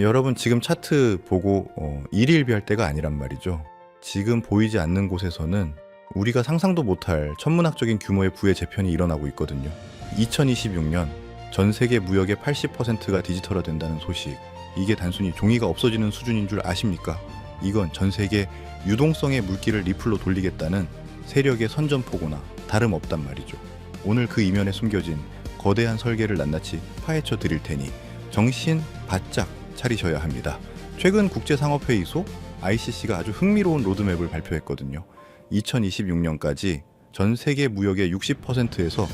여러분 지금 차트 보고 어, 일일비할 때가 아니란 말이죠. 지금 보이지 않는 곳에서는 우리가 상상도 못할 천문학적인 규모의 부의 재편이 일어나고 있거든요. 2026년 전 세계 무역의 80%가 디지털화된다는 소식. 이게 단순히 종이가 없어지는 수준인 줄 아십니까? 이건 전 세계 유동성의 물길을 리플로 돌리겠다는 세력의 선전포고나 다름없단 말이죠. 오늘 그 이면에 숨겨진 거대한 설계를 낱낱이 파헤쳐 드릴 테니 정신 바짝 차리셔야 합니다. 최근 국제상업회의 소 ICC가 아주 흥미로운 로드맵을 발표했거든요. 2026년까지 전 세계 무역의 60%에서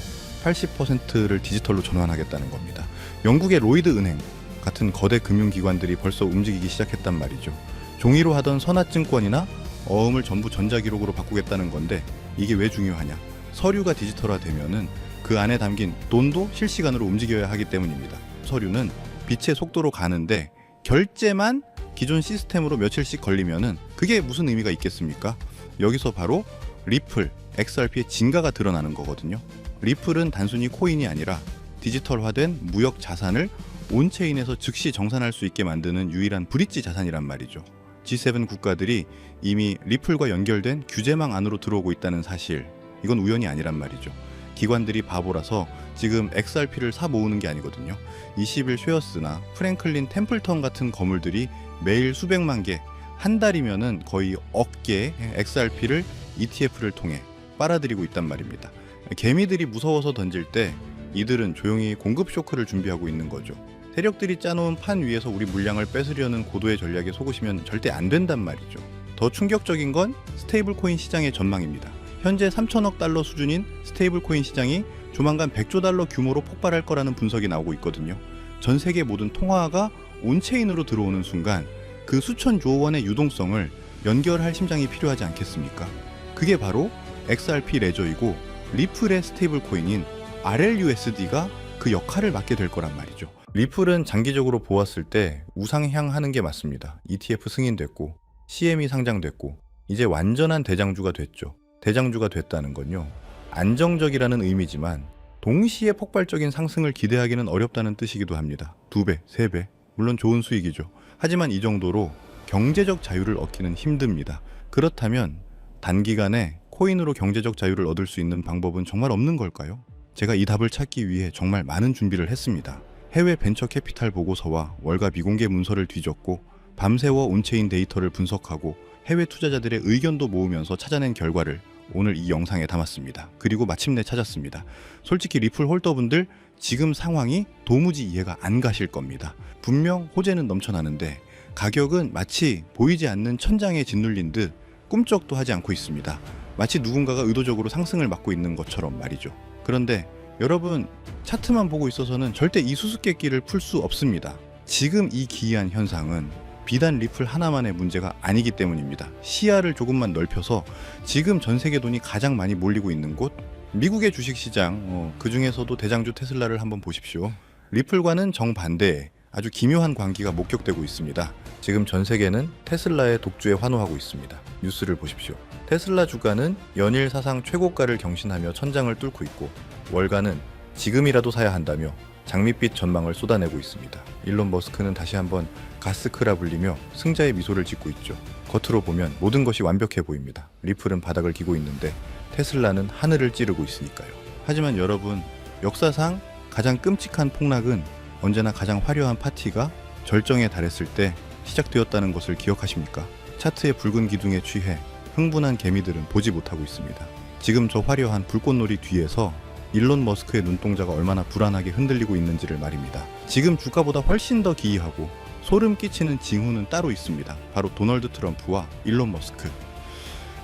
80%를 디지털로 전환하겠다는 겁니다. 영국의 로이드 은행 같은 거대 금융기관들이 벌써 움직이기 시작했단 말이죠. 종이로 하던 선화증권이나 어음을 전부 전자기록으로 바꾸겠다는 건데 이게 왜 중요하냐? 서류가 디지털화되면은 그 안에 담긴 돈도 실시간으로 움직여야 하기 때문입니다. 서류는 빛의 속도로 가는데 결제만 기존 시스템으로 며칠씩 걸리면은 그게 무슨 의미가 있겠습니까? 여기서 바로 리플, XRP의 진가가 드러나는 거거든요. 리플은 단순히 코인이 아니라 디지털화된 무역 자산을 온체인에서 즉시 정산할 수 있게 만드는 유일한 브릿지 자산이란 말이죠. G7 국가들이 이미 리플과 연결된 규제망 안으로 들어오고 있다는 사실, 이건 우연이 아니란 말이죠. 기관들이 바보라서 지금 XRP를 사 모으는 게 아니거든요. 20일 쉐어스나 프랭클린 템플턴 같은 거물들이 매일 수백만 개, 한 달이면은 거의 억 개의 XRP를 ETF를 통해 빨아들이고 있단 말입니다. 개미들이 무서워서 던질 때 이들은 조용히 공급 쇼크를 준비하고 있는 거죠. 세력들이 짜놓은 판 위에서 우리 물량을 뺏으려는 고도의 전략에 속으시면 절대 안 된단 말이죠. 더 충격적인 건 스테이블 코인 시장의 전망입니다. 현재 3천억 달러 수준인 스테이블 코인 시장이 조만간 100조 달러 규모로 폭발할 거라는 분석이 나오고 있거든요. 전 세계 모든 통화가 온체인으로 들어오는 순간 그 수천조 원의 유동성을 연결할 심장이 필요하지 않겠습니까? 그게 바로 XRP 레저이고 리플의 스테이블 코인인 RLUSD가 그 역할을 맡게 될 거란 말이죠. 리플은 장기적으로 보았을 때 우상향하는 게 맞습니다. ETF 승인됐고 CME 상장됐고 이제 완전한 대장주가 됐죠. 대장주가 됐다는 건요. 안정적이라는 의미지만 동시에 폭발적인 상승을 기대하기는 어렵다는 뜻이기도 합니다. 두 배, 세 배. 물론 좋은 수익이죠. 하지만 이 정도로 경제적 자유를 얻기는 힘듭니다. 그렇다면 단기간에 코인으로 경제적 자유를 얻을 수 있는 방법은 정말 없는 걸까요? 제가 이 답을 찾기 위해 정말 많은 준비를 했습니다. 해외 벤처 캐피탈 보고서와 월가 미공개 문서를 뒤졌고 밤새워 온체인 데이터를 분석하고 해외 투자자들의 의견도 모으면서 찾아낸 결과를 오늘 이 영상에 담았습니다. 그리고 마침내 찾았습니다. 솔직히 리플 홀더분들 지금 상황이 도무지 이해가 안 가실 겁니다. 분명 호재는 넘쳐나는데 가격은 마치 보이지 않는 천장에 짓눌린 듯 꿈쩍도 하지 않고 있습니다. 마치 누군가가 의도적으로 상승을 막고 있는 것처럼 말이죠. 그런데 여러분 차트만 보고 있어서는 절대 이 수수께끼를 풀 수 없습니다. 지금 이 기이한 현상은 비단 리플 하나만의 문제가 아니기 때문입니다. 시야를 조금만 넓혀서 지금 전 세계 돈이 가장 많이 몰리고 있는 곳 미국의 주식 시장 어, 그 중에서도 대장주 테슬라를 한번 보십시오. 리플과는 정반대의 아주 기묘한 광기가 목격되고 있습니다. 지금 전 세계는 테슬라의 독주에 환호하고 있습니다. 뉴스를 보십시오. 테슬라 주가는 연일 사상 최고가를 경신하며 천장을 뚫고 있고 월가는 지금이라도 사야 한다며 장밋빛 전망을 쏟아내고 있습니다. 일론 머스크는 다시 한번 가스크라 불리며 승자의 미소를 짓고 있죠. 겉으로 보면 모든 것이 완벽해 보입니다. 리플은 바닥을 기고 있는데 테슬라는 하늘을 찌르고 있으니까요. 하지만 여러분, 역사상 가장 끔찍한 폭락은 언제나 가장 화려한 파티가 절정에 달했을 때 시작되었다는 것을 기억하십니까? 차트의 붉은 기둥에 취해 흥분한 개미들은 보지 못하고 있습니다. 지금 저 화려한 불꽃놀이 뒤에서 일론 머스크의 눈동자가 얼마나 불안하게 흔들리고 있는지를 말입니다. 지금 주가보다 훨씬 더 기이하고 소름 끼치는 징후는 따로 있습니다. 바로 도널드 트럼프와 일론 머스크.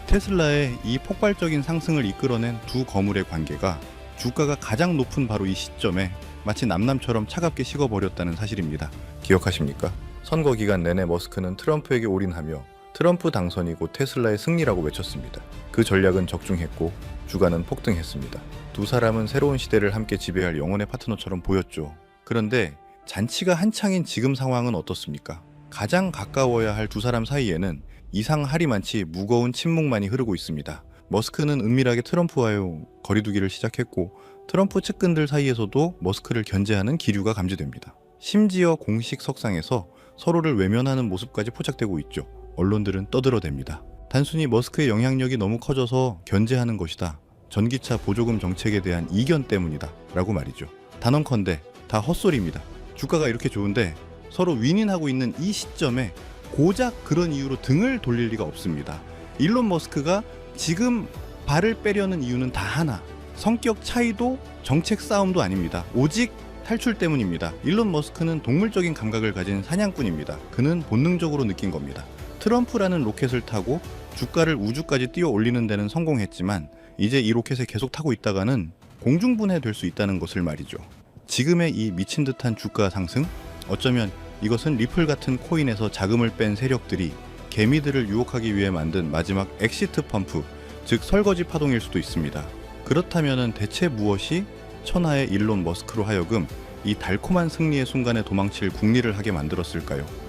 테슬라의 이 폭발적인 상승을 이끌어낸 두 거물의 관계가 주가가 가장 높은 바로 이 시점에 마치 남남처럼 차갑게 식어버렸다는 사실입니다. 기억하십니까? 선거 기간 내내 머스크는 트럼프에게 올인하며 트럼프 당선이 곧 테슬라의 승리라고 외쳤습니다. 그 전략은 적중했고 주가는 폭등했습니다. 두 사람은 새로운 시대를 함께 지배할 영혼의 파트너처럼 보였죠. 그런데 잔치가 한창인 지금 상황은 어떻습니까? 가장 가까워야 할 두 사람 사이에는 이상하리만치 무거운 침묵만이 흐르고 있습니다. 머스크는 은밀하게 트럼프와의 거리두기를 시작했고 트럼프 측근들 사이에서도 머스크를 견제하는 기류가 감지됩니다. 심지어 공식 석상에서 서로를 외면하는 모습까지 포착되고 있죠. 언론들은 떠들어댑니다. 단순히 머스크의 영향력이 너무 커져서 견제하는 것이다. 전기차 보조금 정책에 대한 이견 때문이다. 라고 말이죠. 단언컨대 다 헛소리입니다. 주가가 이렇게 좋은데 서로 윈윈하고 있는 이 시점에 고작 그런 이유로 등을 돌릴 리가 없습니다. 일론 머스크가 지금 발을 빼려는 이유는 다 하나. 성격 차이도 정책 싸움도 아닙니다. 오직 탈출 때문입니다. 일론 머스크는 동물적인 감각을 가진 사냥꾼입니다. 그는 본능적으로 느낀 겁니다. 트럼프라는 로켓을 타고 주가를 우주까지 뛰어 올리는 데는 성공했지만 이제 이 로켓에 계속 타고 있다가는 공중분해 될 수 있다는 것을 말이죠. 지금의 이 미친 듯한 주가 상승 어쩌면 이것은 리플 같은 코인에서 자금을 뺀 세력들이 개미들을 유혹하기 위해 만든 마지막 엑시트 펌프, 즉 설거지 파동일 수도 있습니다. 그렇다면 대체 무엇이 천하의 일론 머스크로 하여금 이 달콤한 승리의 순간에 도망칠 궁리를 하게 만들었을까요?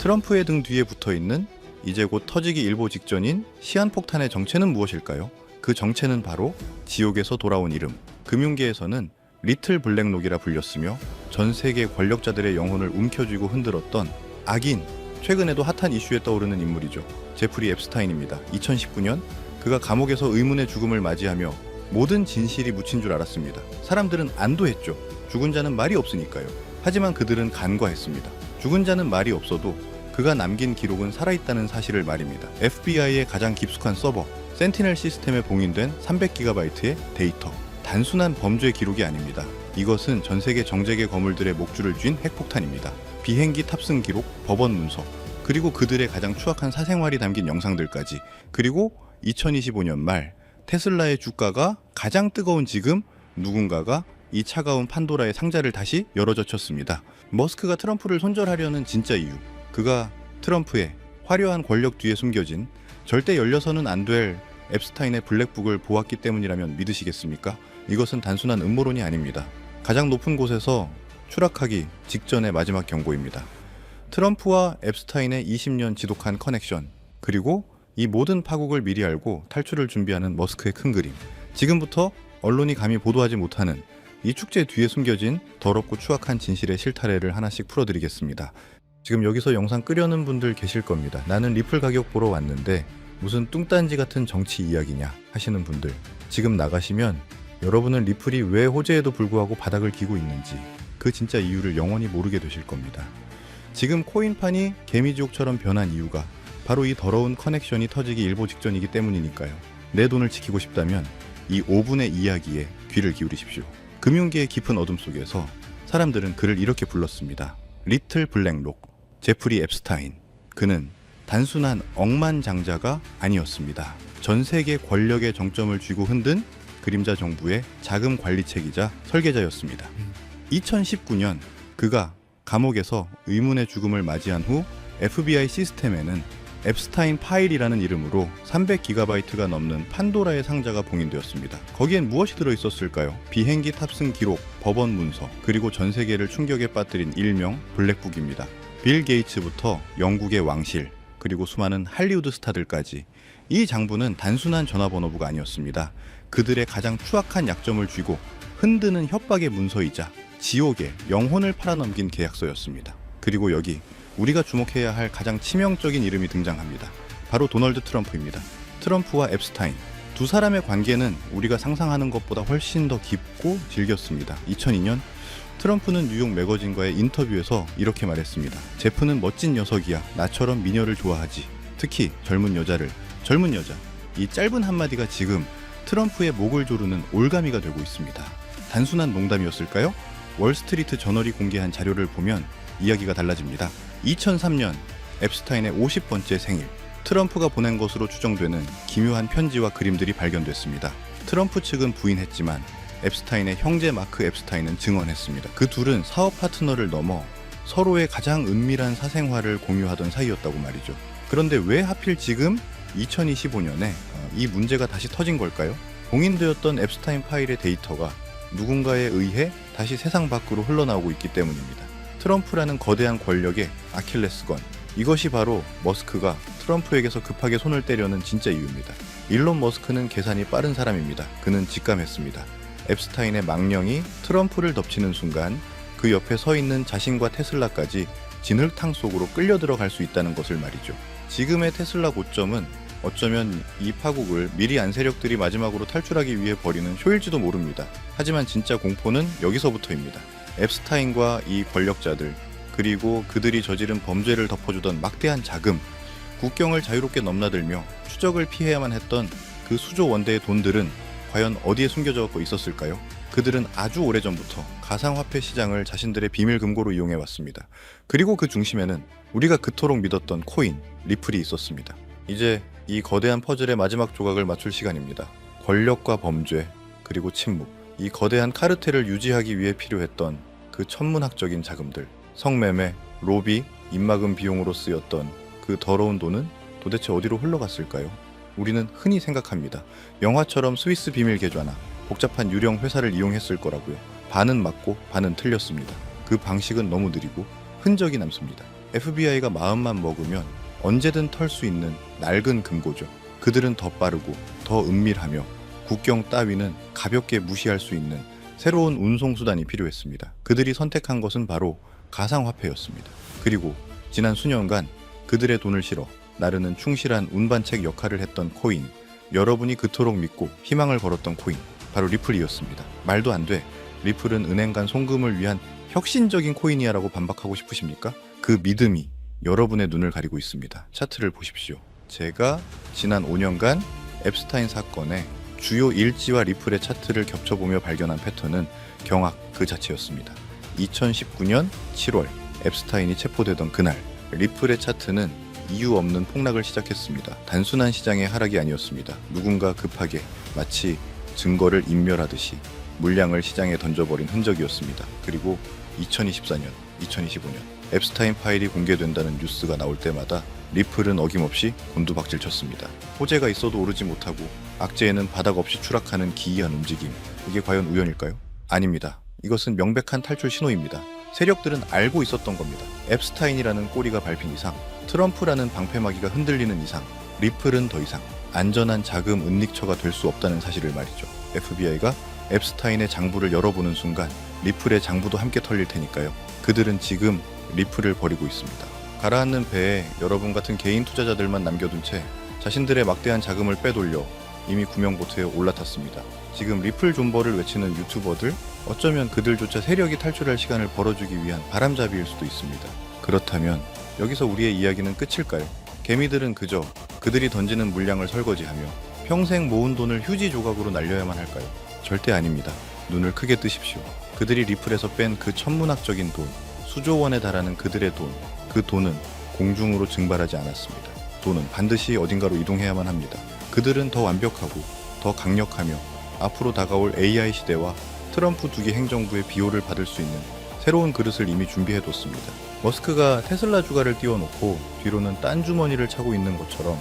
트럼프의 등 뒤에 붙어 있는 이제 곧 터지기 일보 직전인 시한폭탄의 정체는 무엇일까요? 그 정체는 바로 지옥에서 돌아온 이름. 금융계에서는 리틀 블랙록이라 불렸으며 전 세계 권력자들의 영혼을 움켜쥐고 흔들었던 악인, 최근에도 핫한 이슈에 떠오르는 인물이죠. 제프리 앱스타인입니다. 2019년 그가 감옥에서 의문의 죽음을 맞이하며 모든 진실이 묻힌 줄 알았습니다. 사람들은 안도했죠. 죽은 자는 말이 없으니까요. 하지만 그들은 간과했습니다. 죽은 자는 말이 없어도 그가 남긴 기록은 살아있다는 사실을 말입니다. FBI의 가장 깊숙한 서버, 센티넬 시스템에 봉인된 300GB의 데이터. 단순한 범죄 기록이 아닙니다. 이것은 전 세계 정재계 거물들의 목줄을 쥔 핵폭탄입니다. 비행기 탑승 기록, 법원 문서, 그리고 그들의 가장 추악한 사생활이 담긴 영상들까지, 그리고 2025년 말 테슬라의 주가가 가장 뜨거운 지금 누군가가 이 차가운 판도라의 상자를 다시 열어젖혔습니다. 머스크가 트럼프를 손절하려는 진짜 이유. 그가 트럼프의 화려한 권력 뒤에 숨겨진 절대 열려서는 안 될 앱스타인의 블랙북을 보았기 때문이라면 믿으시겠습니까? 이것은 단순한 음모론이 아닙니다. 가장 높은 곳에서 추락하기 직전의 마지막 경고입니다. 트럼프와 앱스타인의 20년 지독한 커넥션, 그리고 이 모든 파국을 미리 알고 탈출을 준비하는 머스크의 큰 그림. 지금부터 언론이 감히 보도하지 못하는 이 축제 뒤에 숨겨진 더럽고 추악한 진실의 실타래를 하나씩 풀어드리겠습니다. 지금 여기서 영상 끄려는 분들 계실 겁니다. 나는 리플 가격 보러 왔는데 무슨 뚱딴지 같은 정치 이야기냐 하시는 분들 지금 나가시면 여러분은 리플이 왜 호재에도 불구하고 바닥을 기고 있는지 그 진짜 이유를 영원히 모르게 되실 겁니다. 지금 코인판이 개미지옥처럼 변한 이유가 바로 이 더러운 커넥션이 터지기 일보 직전이기 때문이니까요. 내 돈을 지키고 싶다면 이 5분의 이야기에 귀를 기울이십시오. 금융계의 깊은 어둠 속에서 사람들은 그를 이렇게 불렀습니다. 리틀 블랙록, 제프리 앱스타인. 그는 단순한 억만장자가 아니었습니다. 전 세계 권력의 정점을 쥐고 흔든 그림자 정부의 자금 관리책이자 설계자였습니다. 2019년 그가 감옥에서 의문의 죽음을 맞이한 후 FBI 시스템에는 앱스타인 파일이라는 이름으로 300GB가 넘는 판도라의 상자가 봉인되었습니다. 거기엔 무엇이 들어 있었을까요? 비행기 탑승 기록, 법원 문서, 그리고 전 세계를 충격에 빠뜨린 일명 블랙북입니다. 빌 게이츠부터 영국의 왕실, 그리고 수많은 할리우드 스타들까지 이 장부는 단순한 전화번호부가 아니었습니다. 그들의 가장 추악한 약점을 쥐고 흔드는 협박의 문서이자 지옥의 영혼을 팔아넘긴 계약서였습니다. 그리고 여기 우리가 주목해야 할 가장 치명적인 이름이 등장합니다. 바로 도널드 트럼프입니다. 트럼프와 앱스타인 두 사람의 관계는 우리가 상상하는 것보다 훨씬 더 깊고 질겼습니다. 2002년 트럼프는 뉴욕 매거진과의 인터뷰에서 이렇게 말했습니다. 제프는 멋진 녀석이야. 나처럼 미녀를 좋아하지. 특히 젊은 여자를. 젊은 여자. 이 짧은 한마디가 지금 트럼프의 목을 조르는 올가미가 되고 있습니다. 단순한 농담이었을까요? 월스트리트 저널이 공개한 자료를 보면 이야기가 달라집니다. 2003년 앱스타인의 50번째 생일, 트럼프가 보낸 것으로 추정되는 기묘한 편지와 그림들이 발견됐습니다. 트럼프 측은 부인했지만 앱스타인의 형제 마크 앱스타인은 증언했습니다. 그 둘은 사업 파트너를 넘어 서로의 가장 은밀한 사생활을 공유하던 사이였다고 말이죠. 그런데 왜 하필 지금 2025년에 어, 이 문제가 다시 터진 걸까요? 공인되었던 앱스타인 파일의 데이터가 누군가에 의해 다시 세상 밖으로 흘러나오고 있기 때문입니다. 트럼프라는 거대한 권력의 아킬레스건. 이것이 바로 머스크가 트럼프에게서 급하게 손을 떼려는 진짜 이유입니다. 일론 머스크는 계산이 빠른 사람입니다. 그는 직감했습니다. 앱스타인의 망령이 트럼프를 덮치는 순간 그 옆에 서 있는 자신과 테슬라까지 진흙탕 속으로 끌려 들어갈 수 있다는 것을 말이죠. 지금의 테슬라 고점은 어쩌면 이 파국을 미리 안 세력들이 마지막으로 탈출하기 위해 벌이는 쇼일지도 모릅니다. 하지만 진짜 공포는 여기서부터입니다. 앱스타인과 이 권력자들 그리고 그들이 저지른 범죄를 덮어주던 막대한 자금 국경을 자유롭게 넘나들며 추적을 피해야만 했던 그 수조 원대의 돈들은 과연 어디에 숨겨져 있었을까요? 그들은 아주 오래전부터 가상화폐 시장을 자신들의 비밀 금고로 이용해 왔습니다. 그리고 그 중심에는 우리가 그토록 믿었던 코인, 리플이 있었습니다. 이제 이 거대한 퍼즐의 마지막 조각을 맞출 시간입니다. 권력과 범죄, 그리고 침묵. 이 거대한 카르텔을 유지하기 위해 필요했던 그 천문학적인 자금들. 성매매, 로비, 입막음 비용으로 쓰였던 그 더러운 돈은 도대체 어디로 흘러갔을까요? 우리는 흔히 생각합니다. 영화처럼 스위스 비밀 계좌나 복잡한 유령 회사를 이용했을 거라고요. 반은 맞고 반은 틀렸습니다. 그 방식은 너무 느리고 흔적이 남습니다. FBI가 마음만 먹으면 언제든 털 수 있는 낡은 금고죠. 그들은 더 빠르고 더 은밀하며 국경 따위는 가볍게 무시할 수 있는 새로운 운송 수단이 필요했습니다. 그들이 선택한 것은 바로 가상화폐였습니다. 그리고 지난 수년간 그들의 돈을 실어 나르는 충실한 운반책 역할을 했던 코인, 여러분이 그토록 믿고 희망을 걸었던 코인, 바로 리플이었습니다. 말도 안 돼. 리플은 은행 간 송금을 위한 혁신적인 코인이야라고 반박하고 싶으십니까? 그 믿음이 여러분의 눈을 가리고 있습니다. 차트를 보십시오. 제가 지난 5년간 앱스타인 사건의 주요 일지와 리플의 차트를 겹쳐보며 발견한 패턴은 경악 그 자체였습니다. 2019년 7월 앱스타인이 체포되던 그날 리플의 차트는 이유 없는 폭락을 시작했습니다. 단순한 시장의 하락이 아니었습니다. 누군가 급하게 마치 증거를 인멸하듯이 물량을 시장에 던져버린 흔적이었습니다. 그리고 2024년, 2025년 앱스타인 파일이 공개된다는 뉴스가 나올 때마다 리플은 어김없이 곤두박질 쳤습니다. 호재가 있어도 오르지 못하고 악재에는 바닥 없이 추락하는 기이한 움직임. 이게 과연 우연일까요? 아닙니다. 이것은 명백한 탈출 신호입니다. 세력들은 알고 있었던 겁니다. 앱스타인이라는 꼬리가 밟힌 이상, 트럼프라는 방패막이가 흔들리는 이상, 리플은 더 이상 안전한 자금 은닉처가 될 수 없다는 사실을 말이죠. FBI가 앱스타인의 장부를 열어보는 순간 리플의 장부도 함께 털릴 테니까요. 그들은 지금 리플을 버리고 있습니다. 가라앉는 배에 여러분 같은 개인 투자자들만 남겨둔 채 자신들의 막대한 자금을 빼돌려 이미 구명보트에 올라탔습니다. 지금 리플 존버를 외치는 유튜버들 어쩌면 그들조차 세력이 탈출할 시간을 벌어주기 위한 바람잡이일 수도 있습니다. 그렇다면 여기서 우리의 이야기는 끝일까요? 개미들은 그저 그들이 던지는 물량을 설거지하며 평생 모은 돈을 휴지 조각으로 날려야만 할까요? 절대 아닙니다. 눈을 크게 뜨십시오. 그들이 리플에서 뺀 그 천문학적인 돈, 수조 원에 달하는 그들의 돈, 그 돈은 공중으로 증발하지 않았습니다. 돈은 반드시 어딘가로 이동해야만 합니다. 그들은 더 완벽하고 더 강력하며 앞으로 다가올 AI 시대와 트럼프 두기 행정부의 비호를 받을 수 있는 새로운 그릇을 이미 준비해뒀습니다. 머스크가 테슬라 주가를 띄워놓고 뒤로는 딴 주머니를 차고 있는 것처럼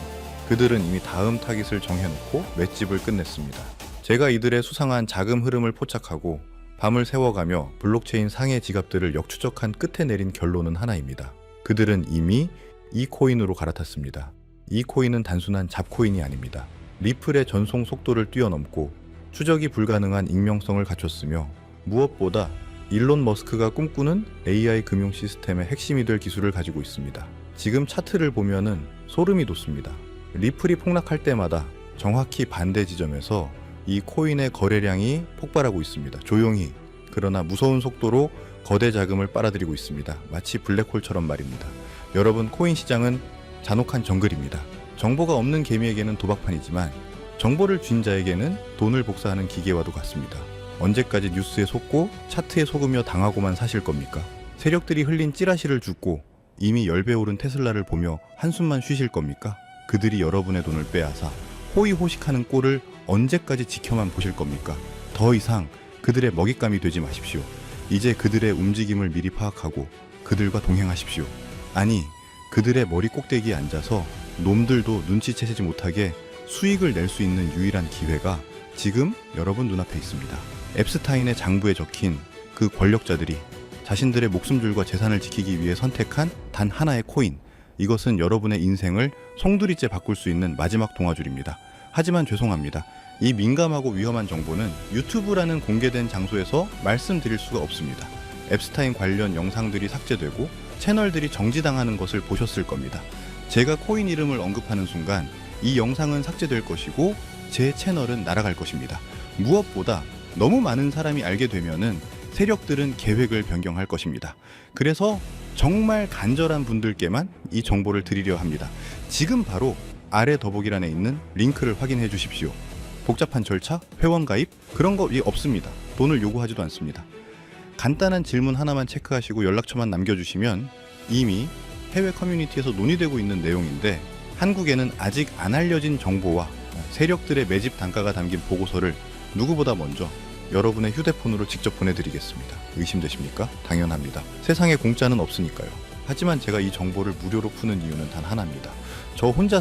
그들은 이미 다음 타깃을 정해놓고 맷집을 끝냈습니다. 제가 이들의 수상한 자금 흐름을 포착하고 밤을 세워가며 블록체인 상해 지갑들을 역추적한 끝에 내린 결론은 하나입니다. 그들은 이미 이 코인으로 갈아탔습니다. 이 코인은 단순한 잡코인이 아닙니다. 리플의 전송 속도를 뛰어넘고 추적이 불가능한 익명성을 갖췄으며 무엇보다 일론 머스크가 꿈꾸는 AI 금융 시스템의 핵심이 될 기술을 가지고 있습니다. 지금 차트를 보면은 소름이 돋습니다. 리플이 폭락할 때마다 정확히 반대 지점에서 이 코인의 거래량이 폭발하고 있습니다. 조용히 그러나 무서운 속도로 거대 자금을 빨아들이고 있습니다. 마치 블랙홀처럼 말입니다. 여러분 코인 시장은 잔혹한 정글입니다. 정보가 없는 개미에게는 도박판이지만 정보를 쥔 자에게는 돈을 복사하는 기계와도 같습니다. 언제까지 뉴스에 속고 차트에 속으며 당하고만 사실 겁니까? 세력들이 흘린 찌라시를 줍고 이미 열배 오른 테슬라를 보며 한숨만 쉬실 겁니까? 그들이 여러분의 돈을 빼앗아 호의호식하는 꼴을 언제까지 지켜만 보실 겁니까? 더 이상 그들의 먹잇감이 되지 마십시오. 이제 그들의 움직임을 미리 파악하고 그들과 동행하십시오. 아니, 그들의 머리 꼭대기에 앉아서 놈들도 눈치채지 못하게 수익을 낼 수 있는 유일한 기회가 지금 여러분 눈앞에 있습니다. 앱스타인의 장부에 적힌 그 권력자들이 자신들의 목숨줄과 재산을 지키기 위해 선택한 단 하나의 코인. 이것은 여러분의 인생을 송두리째 바꿀 수 있는 마지막 동아줄입니다. 하지만 죄송합니다. 이 민감하고 위험한 정보는 유튜브라는 공개된 장소에서 말씀드릴 수가 없습니다. 앱스타인 관련 영상들이 삭제되고 채널들이 정지당하는 것을 보셨을 겁니다. 제가 코인 이름을 언급하는 순간 이 영상은 삭제될 것이고 제 채널은 날아갈 것입니다. 무엇보다 너무 많은 사람이 알게 되면은 세력들은 계획을 변경할 것입니다. 그래서 정말 간절한 분들께만 이 정보를 드리려 합니다. 지금 바로 아래 더보기란에 있는 링크를 확인해 주십시오. 복잡한 절차, 회원 가입 그런 거이 없습니다. 돈을 요구하지도 않습니다. 간단한 질문 하나만 체크하시고 연락처만 남겨주시면 이미 해외 커뮤니티에서 논의되고 있는 내용인데 한국에는 아직 안 알려진 정보와 세력들의 매집 단가가 담긴 보고서를 누구보다 먼저 여러분의 휴대폰으로 직접 보내드리겠습니다. 의심되십니까? 당연합니다. 세상에 공짜는 없으니까요. 하지만 제가 이 정보를 무료로 푸는 이유는 단 하나입니다. 저 혼자